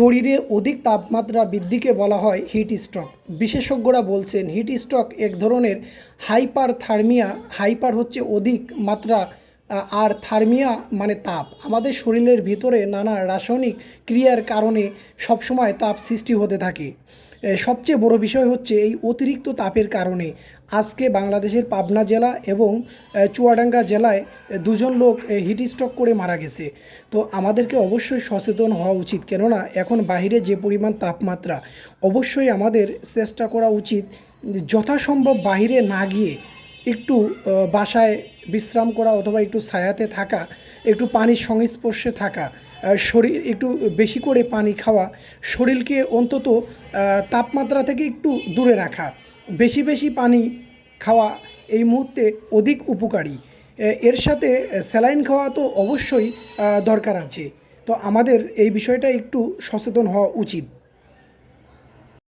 শরীরে অধিক তাপমাত্রা বৃদ্ধিকে বলা হয় হিট স্ট্রোক। বিশেষজ্ঞরা বলছেন, হিট স্ট্রোক এক ধরনের হাইপার থার্মিয়া হাইপার হচ্ছে অধিক মাত্রা আর থার্মিয়া মানে তাপ। আমাদের শরীরের ভিতরে নানা রাসায়নিক ক্রিয়ার কারণে সবসময় তাপ সৃষ্টি হতে থাকে। সবচেয়ে বড় বিষয় হচ্ছে এই অতিরিক্ত তাপের কারণে। আজকে বাংলাদেশের পাবনা জেলা এবং চুয়াডাঙ্গা জেলায় দুজন লোক হিট স্ট্রোক করে মারা গেছে। তো আমাদেরকে অবশ্যই সচেতন হওয়া উচিত। কেননা এখন বাইরে যে পরিমাণ তাপমাত্রা, অবশ্যই আমাদের চেষ্টা করা উচিত যথাসম্ভব বাইরে না গিয়ে একটু বাসায় বিশ্রাম করা অথবা একটু ছায়াতে থাকা, একটু পানির সংস্পর্শে থাকা শরীর, একটু বেশি করে পানি খাওয়া, শরীরকে অন্তত তাপমাত্রা থেকে একটু দূরে রাখা, বেশি বেশি পানি খাওয়া এই মুহূর্তে অধিক উপকারী। এর সাথে স্যালাইন খাওয়া তো অবশ্যই দরকার আছে। তো আমাদের এই বিষয়টা একটু সচেতন হওয়া উচিত।